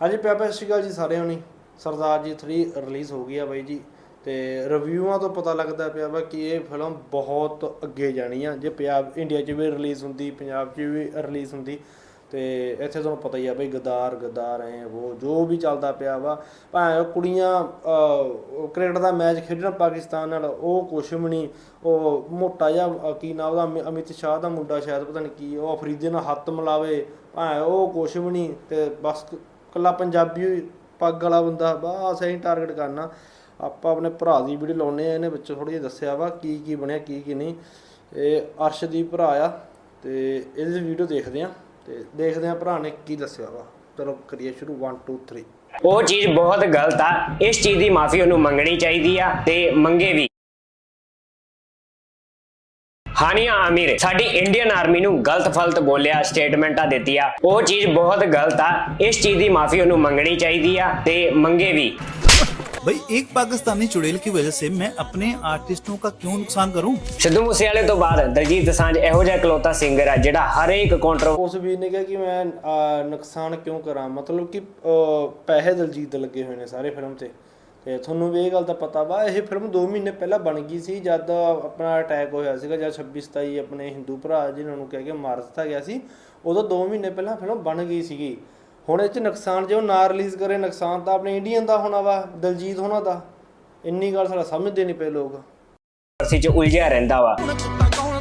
ਹਾਂਜੀ ਪਿਆ ਪਿਆ ਸਤਿ ਸ਼੍ਰੀ ਅਕਾਲ ਜੀ ਸਾਰਿਆਂ ਨੂੰ। ਸਰਦਾਰ ਜੀ 3 ਰਿਲੀਜ਼ ਹੋ ਗਈ ਆ ਬਾਈ ਜੀ ਤੇ ਰਿਵਿਊਆਂ ਤੋਂ ਪਤਾ ਲੱਗਦਾ ਪਿਆ ਵਾ ਕਿ ਇਹ ਫਿਲਮ ਬਹੁਤ ਅੱਗੇ ਜਾਣੀ ਆ। ਜੇ ਪੰਜਾਬ ਇੰਡੀਆ 'ਚ ਵੀ ਰਿਲੀਜ਼ ਹੁੰਦੀ, ਪੰਜਾਬ 'ਚ ਵੀ ਰਿਲੀਜ਼ ਹੁੰਦੀ, ਤੇ ਇੱਥੇ ਤੁਹਾਨੂੰ ਪਤਾ ਹੀ ਆ ਬਈ ਗਦਾਰ ਗਦਾਰ ਐ ਉਹ ਜੋ ਵੀ ਚੱਲਦਾ ਪਿਆ ਵਾ। ਭਾਵੇਂ ਉਹ ਕੁੜੀਆਂ ਕ੍ਰਿਕਟ ਦਾ ਮੈਚ ਖੇਡਣ, ਪਾਕਿਸਤਾਨ ਨਾਲ, ਉਹ ਕੁਛ ਵੀ ਨਹੀਂ, ਉਹ ਮੋਟਾ ਜਿਹਾ ਕੀ ਨਾਮ ਉਹਦਾ ਅਮਿਤ ਸ਼ਾਹ ਦਾ ਮੁੰਡਾ ਸ਼ਾਇਦ, ਪਤਾ ਨਹੀਂ ਕੀ, ਉਹ ਅਫਰੀਦੀ ਨਾਲ ਹੱਥ ਮਿਲਾਵੇ, ਭਾਵੇਂ ਉਹ ਕੁਛ ਵੀ ਨਹੀਂ, ਤੇ ਬਸ ਕੱਲਾ ਪੰਜਾਬੀ ਪੱਗ ਵਾਲਾ ਬੰਦਾ ਬਸ ਐਂ ਟਾਰਗੇਟ ਕਰਨਾ। ਆਪਾਂ ਆਪਣੇ ਭਰਾ ਦੀ ਵੀਡੀਓ ਲਾਉਨੇ ਆ ਇਹਨੇ ਵਿੱਚ ਥੋੜੀ ਜਿਹਾ ਦੱਸਿਆ ਵਾ ਕੀ ਕੀ ਬਣਿਆ, ਕੀ ਕੀ ਨਹੀਂ। ਇਹ ਅਰਸ਼ਦੀਪ ਭਰਾ ਆ ਤੇ ਇਹਦੀ ਵੀਡੀਓ ਦੇਖਦੇ ਆ ਤੇ ਦੇਖਦੇ ਆ ਭਰਾ ਨੇ ਕੀ ਦੱਸਿਆ ਵਾ। ਚਲੋ ਕਰੀਏ ਸ਼ੁਰੂ 1 2 3 ਉਹ ਚੀਜ਼ ਬਹੁਤ ਗਲਤ ਆ। ਇਸ ਚੀਜ਼ ਦੀ ਮਾਫੀ ਉਹਨੂੰ ਮੰਗਣੀ ਚਾਹੀਦੀ ਆ ਤੇ ਮੰਗੇ ਵੀ। ਹਾਨੀਆ ਆਮਿਰ ਸਾਡੀ ਇੰਡੀਅਨ ਆਰਮੀ ਨੂੰ ਗਲਤ ਫਲਤ ਬੋਲਿਆ ਸਟੇਟਮੈਂਟਾਂ ਦਿੱਤੀਆਂ ਉਹ ਚੀਜ਼ ਬਹੁਤ ਗਲਤ ਆ ਇਸ ਚੀਜ਼ ਦੀ ਮਾਫੀ ਉਹਨੂੰ ਮੰਗਣੀ ਚਾਹੀਦੀ ਆ ਤੇ ਮੰਗੇ ਵੀ भाई एक पाकिस्तानी चुड़ैल की वजह से मैं अपने आर्टिस्टों का क्यों नुकसान करूं ਸਿੱਧੂ ਮੂਸੇਵਾਲੇ ਤੋਂ ਬਾਅਦ ਦਲਜੀਤ ਦਸਾਂਝ ਇਹੋ ਜਿਹਾ ਇਕਲੌਤਾ ਸਿੰਗਰ ਆ ਜਿਹੜਾ ਹਰੇਕ ਕਾਉਂਟਰ ਉਸ ਵੀਰ ਨੇ ਕਿਹਾ ਕਿ ਮੈਂ ਅਹ, ਨੁਕਸਾਨ ਕਿਉਂ ਕਰਾਂ ਮਤਲਬ ਕਿ ਅਹ, ਪੈਸੇ ਦਲਜੀਤ ਦੇ ਲੱਗੇ ਹੋਏ ਨੇ ਸਾਰੇ ਫਿਲਮ ਤੇ ਤੇ ਤੁਹਾਨੂੰ ਵੀ ਇਹ ਗੱਲ ਦਾ ਪਤਾ ਵਾ, ਇਹ ਫਿਲਮ 2 ਮਹੀਨੇ ਪਹਿਲਾਂ ਬਣ ਗਈ ਸੀ ਜਦ ਆਪਣਾ ਅਟੈਕ ਹੋਇਆ ਸੀਗਾ, ਜਦ 26 27 ਆਪਣੇ ਹਿੰਦੂ ਭਰਾ ਜਿਨ੍ਹਾਂ ਨੂੰ ਕਹਿ ਕੇ ਮਾਰ ਦਿੱਤਾ ਗਿਆ ਸੀ, ਉਦੋਂ 2 ਮਹੀਨੇ ਪਹਿਲਾਂ ਫਿਲਮ ਬਣ ਗਈ ਸੀਗੀ। ਹੁਣ ਇਹ ਚ ਨੁਕਸਾਨ, ਜੇ ਉਹ ਨਾ ਰਿਲੀਜ਼ ਕਰੇ, ਨੁਕਸਾਨ ਤਾਂ ਆਪਣੇ ਇੰਡੀਅਨ ਦਾ ਹੋਣਾ ਵਾ, ਦਲਜੀਤ ਹੋਣਾ ਦਾ। ਇੰਨੀ ਗੱਲ ਸਾਡਾ ਸਮਝਦੇ ਨਹੀਂ ਪਏ ਲੋਕ। ਸੀ ਚ ਉਲਝਿਆ ਰਹਿੰਦਾ ਵਾ।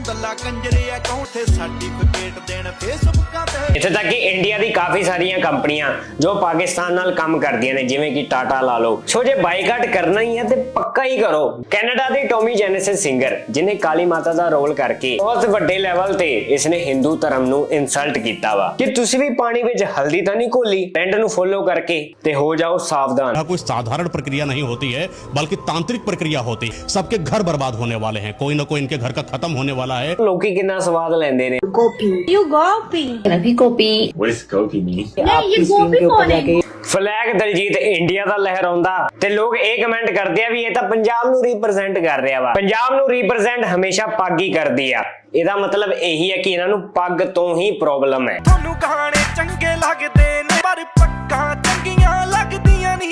ਦੱਲਾ ਕੰਜਰੇ ਆ ਕੌਣ ਤੇ ਸਰਟੀਫਿਕੇਟ ਦੇਣ ਫੇਸਬੁੱਕਾਂ ਤੇ ਇੱਥੇ ਤੱਕ ਕਿ ਇੰਡੀਆ ਦੀ ਕਾਫੀ ਸਾਰੀਆਂ ਕੰਪਨੀਆਂ ਜੋ ਪਾਕਿਸਤਾਨ ਨਾਲ ਕੰਮ ਕਰਦੀਆਂ ਨੇ ਜਿਵੇਂ ਕਿ ਟਾਟਾ ਲਾ ਲਓ ਸੋ ਜੇ ਬਾਈਕਾਟ ਕਰਨਾ ਹੀ ਹੈ ਤੇ ਪੱਕਾ ਹੀ ਕਰੋ ਕੈਨੇਡਾ ਦੀ ਟੋਮੀ ਜੈਨਸਿਸ ਸਿੰਗਰ ਜਿਨੇ ਕਾਲੀ ਮਾਤਾ ਦਾ ਰੋਲ ਕਰਕੇ ਬਹੁਤ ਵੱਡੇ ਲੈਵਲ ਤੇ ਇਸਨੇ ਹਿੰਦੂ ਧਰਮ ਨੂੰ ਇਨਸਲਟ ਕੀਤਾ ਵਾ ਕਿ ਤੁਸੀਂ ਵੀ ਪਾਣੀ ਵਿੱਚ ਹਲਦੀ ਤਾਂ ਨਹੀਂ ਘੋਲੀ ਟ੍ਰੈਂਡ ਨੂੰ ਫੋਲੋ ਕਰਕੇ ਤੇ ਹੋ ਜਾਓ ਸਾਵਧਾਨ यह कोई साधारण प्रक्रिया नहीं होती है बल्कि तांत्रिक प्रक्रिया होती है सबके घर बर्बाद होने वाले हैं कोई ना कोई इनके घर का खत्म होने वाला ਮਸਾਲਾ ਹੈ। ਲੋਕੀ ਕਿੰਨਾ ਸਵਾਦ ਲੈਂਦੇ ਨੇ। Gopi. You Gopi. Lovi Gopi. What is Gopi mean ਆਪ ਗੋਪੀ ਕੋਣ ਫਲੈਗ ਦਲਜੀਤ ਇੰਡੀਆ ਦਾ ਲਹਿਰਾਉਂਦਾ ਤੇ ਲੋਕ ਇਹ ਕਮੈਂਟ ਕਰਦੇ ਆ ਵੀ ਇਹ ਤਾਂ ਪੰਜਾਬ ਨੂੰ ਰਿਪਰੈਜ਼ੈਂਟ ਕਰ ਰਿਹਾ ਵਾ। ਪੰਜਾਬ ਨੂੰ ਰਿਪਰੈਜ਼ੈਂਟ ਹਮੇਸ਼ਾ ਪੱਗ ਹੀ ਕਰਦੀ ਆ। ਇਹਦਾ ਮਤਲਬ ਇਹੀ ਹੈ ਕਿ ਇਹਨਾਂ ਨੂੰ ਪੱਗ ਤੋਂ ਹੀ ਪ੍ਰੋਬਲਮ ਹੈ। ਤੁਹਾਨੂੰ ਗਾਣੇ ਚੰਗੇ ਲੱਗਦੇ ਨੇ ਪਰ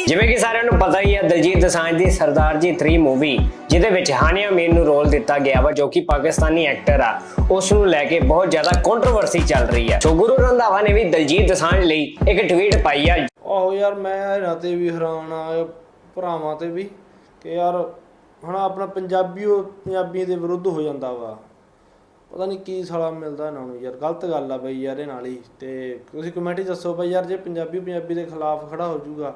ਜਿਵੇਂ ਕਿ ਸਾਰਿਆਂ ਨੂੰ ਪਤਾ ਹੀ ਹੈ ਦਲਜੀਤ ਦੋਸਾਂਝ ਦੀ ਸਰਦਾਰ ਜੀ 3 ਮੂਵੀ ਜਿਹਦੇ ਵਿੱਚ ਹਾਨੀਆ ਮੀਰ ਨੂੰ ਰੋਲ ਦਿੱਤਾ ਗਿਆ ਵਾ ਜੋ ਕਿ ਪਾਕਿਸਤਾਨੀ ਐਕਟਰ ਆ। ਉਸ ਨੂੰ ਲੈ ਕੇ ਬਹੁਤ ਜ਼ਿਆਦਾ ਕੰਟਰੋਵਰਸੀ ਚੱਲ ਰਹੀ ਆ। ਸੋ ਗੁਰੂ ਰੰਧਾਵਾ ਨੇ ਵੀ ਦਲਜੀਤ ਦੋਸਾਂਝ ਲਈ ਇੱਕ ਟਵੀਟ ਪਾਈ ਆ। ਆਹੋ ਯਾਰ ਮੈਂ ਇਹਨਾਂ ਤੇ ਵੀ ਹੈਰਾਨ ਆ ਭਰਾਵਾਂ ਤੇ ਵੀ ਕਿ ਯਾਰ ਹੁਣ ਆਪਣਾ ਪੰਜਾਬੀ ਉਹ ਪੰਜਾਬੀ ਦੇ ਵਿਰੁੱਧ ਹੋ ਜਾਂਦਾ ਵਾ। ਪਤਾ ਨਹੀਂ ਕੀ ਸਾਲਾ ਮਿਲਦਾ ਇਹਨਾਂ ਨੂੰ ਯਾਰ ਗਲਤ ਗੱਲ ਆ ਬਈ ਯਾਰ ਇਹ ਨਾਲ ਹੀ। ਤੇ ਤੁਸੀਂ ਕਮੈਂਟ ਦੱਸੋ ਬਈ ਯਾਰ ਜੇ ਪੰਜਾਬੀ ਪੰਜਾਬੀ ਦੇ ਖਿਲਾਫ ਖੜਾ ਹੋ ਜਾਊਗਾ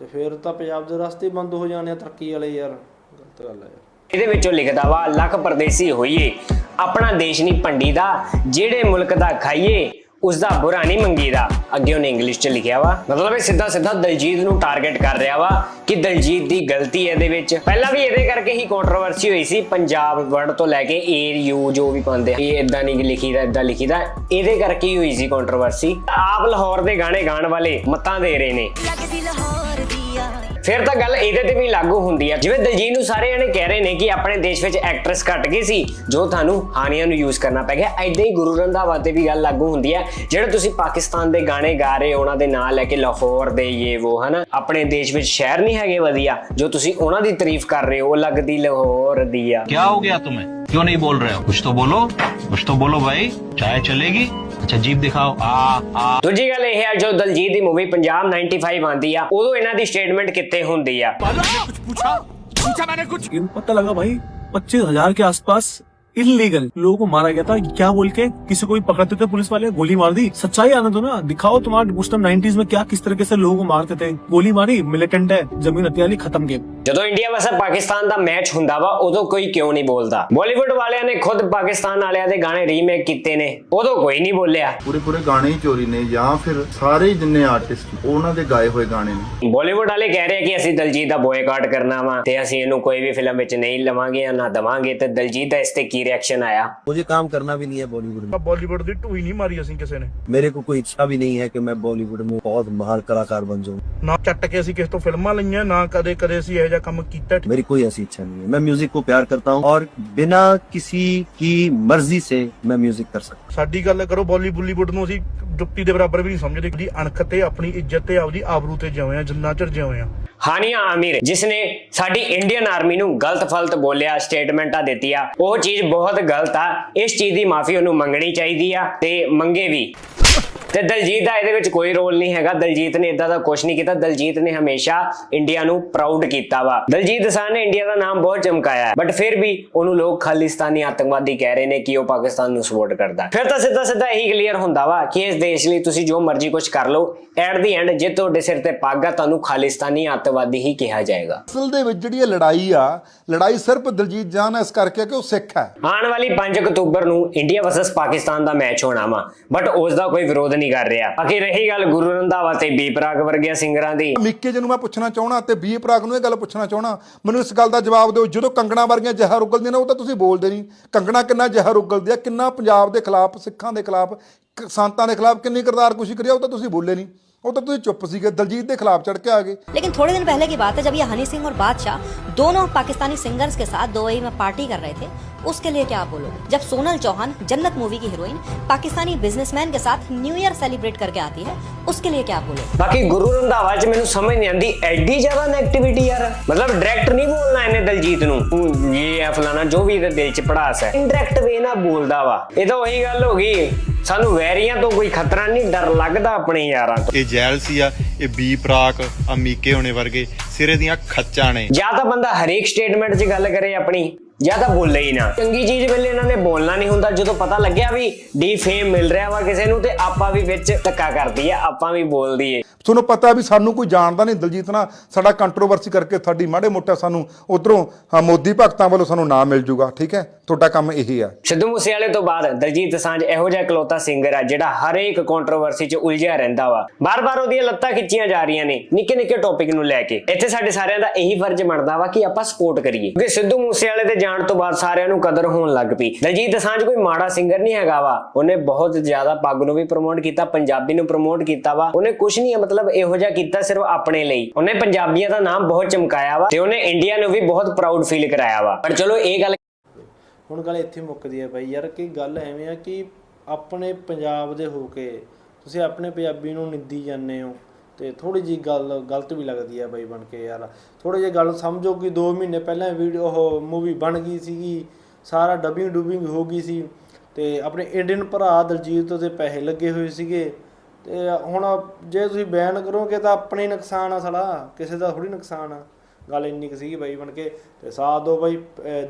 ਤੇ ਫਿਰ ਤਾਂ ਪੰਜਾਬ ਦੇ ਰਸਤੇ ਬੰਦ ਹੋ ਜਾਣੇ ਆ ਤਰੱਕੀ ਵਾਲੇ ਯਾਰ। ਗਲਤ ਗੱਲ ਆ ਯਾਰ। ਇਹਦੇ ਵਿੱਚੋਂ ਲਿਖਦਾ ਵਾ, ਲੱਖ ਪਰਦੇਸੀ ਹੋਈਏ। ਆਪਣਾ ਦੇਸ਼ ਨਹੀਂ, ਭੰਡੀ ਦਾ। ਜਿਹੜੇ ਮੁਲਕ ਦਾ ਖਾਈਏ ਉਸ ਦਾ ਬੁਰਾ ਨਹੀਂ ਮੰਗੀਦਾ। ਅੱਗੇ ਉਹਨੇ ਇੰਗਲਿਸ਼ 'ਚ ਲਿਖਿਆ ਵਾ, ਮਤਲਬ ਇਹ ਸਿੱਧਾ ਸਿੱਧਾ ਦਲਜੀਤ ਨੂੰ ਟਾਰਗੇਟ ਕਰ ਰਿਹਾ ਵਾ ਕਿ ਦਲਜੀਤ ਦੀ ਗਲਤੀ ਇਹਦੇ ਵਿੱਚ। ਪਹਿਲਾਂ ਵੀ ਇਹਦੇ ਕਰਕੇ ਹੀ ਕੰਟਰੋਵਰਸੀ ਹੋਈ ਸੀ, ਪੰਜਾਬ ਵਰਡ ਤੋਂ ਲੈ ਕੇ ਏਰ, ਯੂ, ਜੋ ਵੀ ਪਾਉਂਦੇ ਇਹ ਇਦਾਂ ਨਹੀਂ ਲਿਖੀਦਾ ਇਦਾਂ ਲਿਖੀਦਾ। ਇਹਦੇ ਕਰਕੇ ਹੀ ਹੋਈ ਸੀ ਕੰਟਰੋਵਰਸੀ ਆਪ ਲਾਹੌਰ ਦੇ ਗਾਣੇ ਗਾਣ ਵਾਲੇ ਮਤਾਂ ਦੇ ਰਹੇ ਨੇ। ਲੱਗਦੀ ਲਾਹੌਰ ਦੀ ਫਿਰ ਤਾਂ ਗੱਲ ਇਹਦੇ ਤੇ ਵੀ ਲਾਗੂ ਹੁੰਦੀ ਹੈ ਜਿਵੇਂ ਦਲਜੀਤ ਨੂੰ ਸਾਰੇ ਜਣੇ ਕਹਿ ਰਹੇ ਨੇ ਕਿ ਆਪਣੇ ਦੇਸ਼ ਵਿੱਚ ਐਕਟਰਸ ਘਟ ਗਈ ਸੀ, ਜੋ ਤੁਹਾਨੂੰ ਹਾਨੀਆਂ ਨੂੰ ਯੂਜ਼ ਕਰਨਾ ਪੈ ਗਿਆ। ਐਦਾਂ ਹੀ ਗੁਰੂ ਰੰਧਾਵਾ ਤੇ ਵੀ ਗੱਲ ਲਾਗੂ ਹੁੰਦੀ ਹੈ ਜਿਹੜੇ ਤੁਸੀਂ ਪਾਕਿਸਤਾਨ ਦੇ ਗਾਣੇ ਗਾ ਰਹੇ ਹੋ, ਉਹਨਾਂ ਦੇ ਨਾਂ ਲੈ ਕੇ ਲਾਹੌਰ ਦੇ ਇਹ ਉਹ ਹਨਾ? ਆਪਣੇ ਦੇਸ਼ ਵਿੱਚ ਸ਼ਹਿਰ ਨਹੀਂ ਹੈਗੇ ਵਧੀਆ, ਜੋ ਤੁਸੀਂ ਉਹਨਾਂ ਦੀ ਤਾਰੀਫ ਕਰ ਰਹੇ ਹੋ ਲੱਗਦੀ ਲਾਹੌਰ ਦੀ ਆ। ਕੀ ਹੋ ਗਿਆ ਤੁਮੇ? ਕਿਉਂ ਨਹੀਂ ਬੋਲ ਰਹੇ ਹੋ? ਕੁਝ ਤਾਂ ਬੋਲੋ। ਕੁਝ ਤਾਂ ਬੋਲੋ ਭਾਈ। ਚਾਹੇ ਚਲੇਗੀ। अच्छा जीप दिखाओ आ आ ਦੂਜੀ ਗੱਲ ਇਹ ਹੈ ਜੋ ਦਲਜੀਤ ਦੀ ਮੂਵੀ ਪੰਜਾਬ 95 ਆਂਦੀ ਆ ਉਦੋਂ ਇਹਨਾਂ ਦੀ ਸਟੇਟਮੈਂਟ ਕਿੱਥੇ ਹੁੰਦੀ ਆ इन पता लगा भाई पच्चीस हजार के आसपास इलीगल लोगों को मारा गया था क्या बोल के किसी को भी पकड़ते थे पुलिस वाले गोली मार दी सच्चाई आने दो ना दिखाओ तुम्हारे उस टाइम नाइनटीज में क्या किस तरीके से लोगों को मारते थे गोली मारी मिलिटेंट है जमीन हथियारी खत्म गेम ਜਦੋਂ ਇੰਡੀਆ ਵਰਸਸ ਪਾਕਿਸਤਾਨ ਦਾ ਮੈਚ ਹੁੰਦਾ ਵਾ ਉਦੋਂ ਕੋਈ ਕਿਉਂ ਨਹੀਂ ਬੋਲਦਾ ਬਾਲੀਵੁੱਡ ਵਾਲਿਆਂ ਨੇ ਖੁਦ ਪਾਕਿਸਤਾਨ ਵਾਲਿਆਂ ਦੇ ਗਾਣੇ ਰੀਮੇਕ ਕੀਤੇ ਨੇ ਉਦੋਂ ਕੋਈ ਨਹੀਂ ਬੋਲਿਆ ਪੂਰੇ ਪੂਰੇ ਗਾਣੇ ਹੀ ਚੋਰੀ ਨੇ ਜਾਂ ਫਿਰ ਸਾਰੇ ਹੀ ਜਿੰਨੇ ਆਰਟਿਸਟ ਉਹਨਾਂ ਦੇ ਗਾਏ ਹੋਏ ਗਾਣੇ ਨੇ ਬਾਲੀਵੁੱਡ ਵਾਲੇ ਕਹਿ ਰਹੇ ਕਿ ਅਸੀਂ ਦਲਜੀਤ ਦਾ ਬੋਇਕਾਟ ਕਰਨਾ ਵਾ ਤੇ ਅਸੀਂ ਇਹਨੂੰ ਕੋਈ ਵੀ ਫਿਲਮ ਵਿੱਚ ਨਹੀਂ ਲਵਾਂਗੇ ਜਾਂ ਨਾ ਦਵਾਂਗੇ ਤੇ ਦਲਜੀਤ ਦਾ ਇਸ ਤੇ ਕੀ ਕੀ ਰਿਐਕਸ਼ਨ ਆਇਆ मुझे काम करना भी नहीं है बॉलीवुड में बॉलीवुड ਦੀ ਢੂਈ ਨਹੀਂ ਮਾਰੀ ਅਸੀਂ ਕਿਸੇ ਨੇ मेरे को कोई इच्छा भी नहीं है कि मैं बॉलीवुड में बहुत महान कलाकार बन जाऊं ਨਾ ਚੱਟ ਕੇ ਅਸੀਂ ਕਿਸੇ ਤੋਂ ਫਿਲਮਾਂ ਲਈਆਂ ਨਾ ਕਦੇ ਕਦੇ ਅਸੀਂ ਇਹੋ ਜਿਹਾ ਕੰਮ ਕੀਤਾ मेरी कोई ऐसी इच्छा नहीं है मैं म्यूजिक को प्यार करता हूं और बिना किसी की मर्जी से मैं म्यूजिक कर सकता ਸਾਡੀ ਗੱਲ ਕਰੋ ਬੋਲੀ ਬੁੱਲੀਵੁੱਡ ਨੂੰ ਅਸੀਂ ਜੁੱਤੀ ਦੇ ਬਰਾਬਰ ਵੀ ਨਹੀਂ ਸਮਝਦੇ ਦੀ ਅਣਖ ਤੇ ਆਪਣੀ ਇੱਜ਼ਤ ਤੇ ਆਪਦੀ ਆਬਰੂ ਤੇ ਜਿਉਂ ਆ ਜਿੰਨਾ ਚਿਰ ਜਿਉਂ ਆ ਹਾਨੀਆ ਆਮਿਰ ਜਿਸ ਨੇ ਸਾਡੀ ਇੰਡੀਅਨ ਆਰਮੀ ਨੂੰ ਗਲਤ ਫਲਤ ਬੋਲਿਆ ਸਟੇਟਮੈਂਟਾਂ ਦਿੱਤੀਆਂ ਉਹ ਚੀਜ਼ ਬਹੁਤ ਗਲਤ ਆ ਇਸ ਚੀਜ਼ ਦੀ ਮਾਫੀ ਉਹਨੂੰ ਮੰਗਣੀ ਚਾਹੀਦੀ ਆ ਤੇ ਮੰਗੇ ਵੀ ਤੇ ਦਲਜੀਤ ਦਾ ਇਹਦੇ ਵਿੱਚ ਕੋਈ ਰੋਲ ਨਹੀਂ ਹੈਗਾ। ਦਲਜੀਤ ਨੇ ਇਦਾਂ ਦਾ ਕੁਝ ਨਹੀਂ ਕੀਤਾ। ਦਲਜੀਤ ਨੇ ਹਮੇਸ਼ਾ ਇੰਡੀਆ ਨੂੰ ਪ੍ਰਾਊਡ ਕੀਤਾ ਵਾ। ਦਲਜੀਤ ਦਸਾਨ ਨੇ ਇੰਡੀਆ ਦਾ ਨਾਮ ਬਹੁਤ ਚਮਕਾਇਆ ਹੈ। ਬਟ ਫਿਰ ਵੀ ਉਹਨੂੰ ਲੋਕ ਖਾਲਿਸਤਾਨੀ ਆਤੰਕਵਾਦੀ ਕਹਿ ਰਹੇ ਨੇ ਕਿ ਉਹ ਪਾਕਿਸਤਾਨ ਨੂੰ ਸਪੋਰਟ ਕਰਦਾ। ਫਿਰ ਤਾਂ ਸਿੱਧਾ ਸਿੱਧਾ ਇਹੀ ਕਲੀਅਰ ਹੁੰਦਾ ਵਾ ਕਿ ਇਸ ਦੇਸ਼ ਲਈ ਤੁਸੀਂ ਜੋ ਮਰਜ਼ੀ ਕੁਝ ਕਰ ਲਓ। ਐਟ ਦੀ ਐਂਡ ਜੇ ਤੁਹਾਡੇ ਸਿਰ ਤੇ ਪੱਗ ਆ ਤੁਹਾਨੂੰ ਖਾਲਿਸਤਾਨੀ ਆਤੰਕਵਾਦੀ ਹੀ ਕਿਹਾ ਜਾਏਗਾ। ਅਸਲ ਦੇ ਵਿੱਚ ਜਿਹੜੀ ਲੜਾਈ ਆ ਲੜਾਈ ਸਿਰਫ ਦਲਜੀਤ ਜਾਨ ਇਸ ਕਰਕੇ ਕਿ ਉਹ ਸਿੱਖ ਹੈ। ਆਉਣ ਵਾਲੀ 5 ਅਕਤੂਬਰ ਨੂੰ ਇੰਡੀਆ ਵਰਸਸ ਪਾਕਿਸਤਾਨ ਦਾ ਮੈਚ ਹੋਣਾ ਵਾ। ਬਟ ਉਸ ਦਾ ਕੋਈ ਵਿਰੋਧ ਨਹੀਂ ਕਰ ਰਿਹਾ। ਬਾਕੀ ਰਹੀ ਗੱਲ ਗੁਰੂ ਰੰਧਾਵਾ ਤੇ ਬੀ ਪ੍ਰਾਗ ਵਰਗੀਆਂ ਸਿੰਗਰਾਂ ਦੀ। ਮਿੱਕੇ ਜੀ ਨੂੰ ਮੈਂ ਪੁੱਛਣਾ ਚਾਹਣਾ ਤੇ ਬੀ ਪ੍ਰਾਗ ਨੂੰ ਇਹ ਗੱਲ ਪੁੱਛਣਾ ਚਾਹਣਾ ਮੈਨੂੰ ਇਸ ਗੱਲ ਦਾ ਜਵਾਬ ਦਿਓ, ਜਦੋਂ ਕੰਗਣਾ ਵਰਗੀਆਂ ਜ਼ਹਿਰ ਉਗਲਦੀਆਂ ਨੇ, ਉਹ ਤਾਂ ਤੁਸੀਂ ਬੋਲਦੇ ਨਹੀਂ। ਕੰਗਣਾ ਕਿੰਨਾ ਜ਼ਹਿਰ ਉਗਲਦੀ ਆ, ਕਿੰਨਾ ਪੰਜਾਬ ਦੇ ਖਿਲਾਫ, ਸਿੱਖਾਂ ਦੇ ਖਿਲਾਫ ਸੰਤਾਂ ਦੇ ਖਿਲਾਫ ਕਿੰਨੀ ਕਿਰਦਾਰ ਕੁਸ਼ੀ ਕਰੀ ਉਹ ਤਾਂ ਤੁਸੀਂ ਬੋਲੇ ਨਹੀਂ। ਉਹ ਤਾਂ ਤੁਸੀਂ ਚੁੱਪ ਸੀਗੇ ਦਲਜੀਤ ਦੇ ਖਿਲਾਫ ਚੜ ਕੇ ਆ ਗਏ लेकिन थोड़े दिन पहले की बात है जब ये हनी सिंह और बादशाह दोनों पाकिस्तानी सिंगर्स के साथ दुबई में पार्टी कर रहे थे उसके लिए क्या बोलोगे जब सोनल चौहान जन्नत मूवी की हीरोइन पाकिस्तानी बिजनेसमैन के साथ न्यू ईयर सेलिब्रेट करके आती है उसके लिए क्या बोलोगे ਬਾਕੀ ਗੁਰੂ ਰੰਧਾਵਾ ਚ ਮੈਨੂੰ ਸਮਝ ਨਹੀਂ ਆਉਂਦੀ ਐਡੀ ਜ਼ਿਆਦਾ ਨੈਗੇਟਿਵਿਟੀ ਯਾਰ ਮਤਲਬ ਡਾਇਰੈਕਟ ਨਹੀਂ ਬੋਲਣਾ ਇਹਨੇ ਦਲਜੀਤ ਨੂੰ ਹੂੰ, ਇਹ ਹੈ ਫਲਾਣਾ ਜੋ ਵੀ ਇਹਦੇ ਦਿਲ ਚ ਪੜਾਸ ਹੈ ਇਨਡਾਇਰੈਕਟ ਵੇ ਨਾਲ ਬੋਲਦਾ ਵਾ ਇਹ ਤਾਂ ਉਹੀ ਗੱਲ ਹੋ ਗਈ ਸਾਨੂੰ ਵੈਰੀਆਂ ਤੋਂ ਕੋਈ ਖਤਰਾ ਨਹੀਂ ਡਰ ਲੱਗਦਾ ਆਪਣੇ ਯਾਰਾਂ ਤੋਂ। ਇਹ ਜੈਲ ਸੀ ਆ ਇਹ ਬੀ ਪ੍ਰਾਕ ਅਮੀਕੇ ਹੋਣੇ ਵਰਗੇ ਸਿਰੇ ਦੀਆਂ ਖੱਚਾਂ ਨੇ। ਜਾਂ ਤਾਂ ਬੰਦਾ ਹਰੇਕ ਸਟੇਟਮੈਂਟ 'ਚ ਗੱਲ ਕਰੇ ਆਪਣੀ। ਜਾਂ ਤਾਂ ਬੋਲੇ ਹੀ ਨਾ। ਚੰਗੀ ਚੀਜ਼ ਵੇਲੇ ਇਹਨਾਂ ਨੇ ਬੋਲਣਾ ਨਹੀਂ ਹੁੰਦਾ ਜਦੋਂ ਪਤਾ ਲੱਗਿਆ ਵੀ ਡੀ ਫੇਮ ਮਿਲ ਰਿਹਾ ਵਾ ਕਿਸੇ ਨੂੰ ਤੇ ਆਪਾਂ ਵੀ ਵਿੱਚ ਧੱਕਾ ਕਰਦੀ ਆ ਆਪਾਂ ਵੀ ਬੋਲਦੀ ਏ। ਤੁਹਾਨੂੰ ਪਤਾ ਵੀ ਸਾਨੂੰ ਕੋਈ ਜਾਣਦਾ ਨਹੀਂ ਦਲਜੀਤ ਨਾਲ ਸਾਡਾ ਕੰਟਰੋਵਰਸੀ ਕਰਕੇ ਸਾਡੀ ਮਾੜੇ ਮੋਟਾ ਸਾਨੂੰ ਉਧਰੋਂ ਮੋਦੀ ਭਗਤਾਂ ਵੱਲੋਂ ਸਾਨੂੰ ਨਾਮ ਮਿਲ ਜੂਗਾ ਠੀਕ ਹੈ? ਤੁਹਾਡਾ ਕੰਮ ਇਹੀ ਆ। ਸਿੱਧੂ ਮੂਸੇਵਾਲੇ ਤੋਂ ਬਾਅਦ ਦਲਜੀਤ ਦਸਾਂਝ ਇਹੋ ਜਿਹਾ ਇਕਲੌਤਾ ਸਿੰਗਰ ਆ ਜਿਹੜਾ ਹਰੇਕ ਕੰਟਰੋਵਰਸੀ 'ਚ ਉਲਝਿਆ ਰਹਿੰਦਾ ਵਾ। ਬਾਰ-ਬਾਰ ਉਹਦੀਆਂ ਲੱਤਾਂ ਖਿੱਚੀਆਂ ਜਾ ਰਹੀਆਂ ਨੇ ਨਿੱਕੇ-ਨਿੱਕੇ ਟੌਪਿਕ ਨੂੰ ਲੈ ਕੇ। ਇੱਥੇ ਸਾਡੇ ਸਾਰਿਆਂ ਦਾ ਇਹੀ ਫਰਜ਼ ਬਣਦਾ ਵਾ ਕਿ ਆਪਾਂ ਸਪੋਰਟ ਕਰੀਏ। ਕਿਉਂਕਿ ਸਿੱਧੂ ਮੂਸੇਵਾਲੇ ਦੇ ਜਾਣ ਤੋਂ ਬਾਅਦ ਸਾਰਿਆਂ ਨੂੰ ਕਦਰ ਹੋਣ ਲੱਗ ਪਈ। ਦਲਜੀਤ ਦਸਾਂਝ ਕੋਈ ਮਾੜਾ ਸਿੰਗਰ ਨਹੀਂ ਹੈਗਾ ਵਾ। ਉਹਨੇ ਬਹੁਤ ਜ਼ਿਆਦਾ ਪੱਗ ਨੂੰ ਵੀ ਪ੍ਰਮੋਟ ਕੀਤਾ, ਪੰਜਾਬੀ ਨੂੰ ਪ੍ਰਮੋਟ ਕੀਤਾ ਵਾ। ਉਹਨੇ ਕੁਝ ਨਹੀਂ ਮਤਲਬ ਇਹੋ ਜਿਹਾ ਕੀਤਾ ਸਿਰਫ ਆਪਣੇ ਲਈ। ਉਹਨੇ ਪੰਜਾਬੀਆਂ ਦਾ ਨਾਮ ਬਹੁਤ ਚਮਕਾਇਆ ਵਾ ਤੇ ਉਹਨੇ ਇੰਡੀਆ ਨੂੰ ਵੀ ਬਹੁਤ ਪ੍ਰਾਊਡ ਫੀਲ ਕਰਾਇਆ ਵਾ। ਪਰ ਚਲੋ ਇਹ ਗੱਲ ਹੁਣ ਗੱਲ ਇੱਥੇ ਮੁੱਕਦੀ ਹੈ ਬਾਈ ਯਾਰ, ਕਿ ਗੱਲ ਐਵੇਂ ਆ ਕਿ ਆਪਣੇ ਪੰਜਾਬ ਦੇ ਹੋ ਕੇ ਤੁਸੀਂ ਆਪਣੇ ਪੰਜਾਬੀ ਨੂੰ ਨਿੰਦੀ ਜਾਂਦੇ ਹੋ। ਤੇ ਥੋੜੀ ਜੀ ਗੱਲ, ਗਲਤ ਵੀ ਲੱਗਦੀ ਹੈ ਬਾਈ ਬਣ ਕੇ ਯਾਰ। ਥੋੜੀ ਜਿਹੀ ਗੱਲ ਸਮਝੋ ਕਿ 2 ਮਹੀਨੇ ਪਹਿਲਾਂ ਵੀਡੀਓ ਉਹ ਮੂਵੀ ਬਣ ਗਈ ਸੀਗੀ, ਸਾਰਾ ਡਬਿੰਗ ਡੂਬਿੰਗ ਹੋ ਗਈ ਸੀ ਤੇ ਆਪਣੇ ਇੰਡੀਅਨ ਭਰਾ ਦਲਜੀਤ ਦੇ ਪੈਸੇ ਲੱਗੇ ਹੋਏ ਸੀਗੇ ਤੇ ਹੁਣ ਜੇ ਤੁਸੀਂ ਬੈਨ ਕਰੋਗੇ ਤਾਂ ਆਪਣੇ ਨੁਕਸਾਨ ਆ ਸਾਲਾ, ਕਿਸੇ ਦਾ ਥੋੜੀ ਨੁਕਸਾਨ ਆ। ਗੱਲ ਇੰਨੀ ਕੁ ਸੀਗੀ ਬਾਈ ਬਣ ਕੇ ਤੇ ਸਾਥ ਦਿਓ ਬਾਈ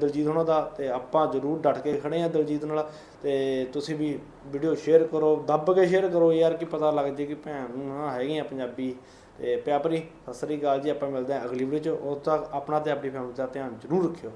ਦਲਜੀਤ ਉਹਨਾਂ ਦਾ ਤੇ ਆਪਾਂ ਜ਼ਰੂਰ ਡਟ ਕੇ ਖੜੇ ਆ ਦਲਜੀਤ ਨਾਲ ਤੇ ਤੁਸੀਂ ਵੀ ਵੀਡੀਓ ਸ਼ੇਅਰ ਕਰੋ, ਦੱਬ ਕੇ ਸ਼ੇਅਰ ਕਰੋ ਯਾਰ ਕਿ ਪਤਾ ਲੱਗ ਜੇ ਕਿ ਭੈਣ ਨੂੰ ਹਾਂ ਹੈਗੇ ਆ ਪੰਜਾਬੀ। ਤੇ ਪਿਆਪਰੀ, ਸਤਿ ਸ੍ਰੀ ਅਕਾਲ ਜੀ, ਆਪਾਂ ਮਿਲਦੇ ਆ ਅਗਲੀ ਵੀਡੀਓ ਚ। ਉਦੋਂ ਤੱਕ ਆਪਣਾ ਤੇ ਆਪਣੀ ਫੈਮਿਲੀ ਦਾ ਧਿਆਨ ਜ਼ਰੂਰ ਰੱਖਿਓ।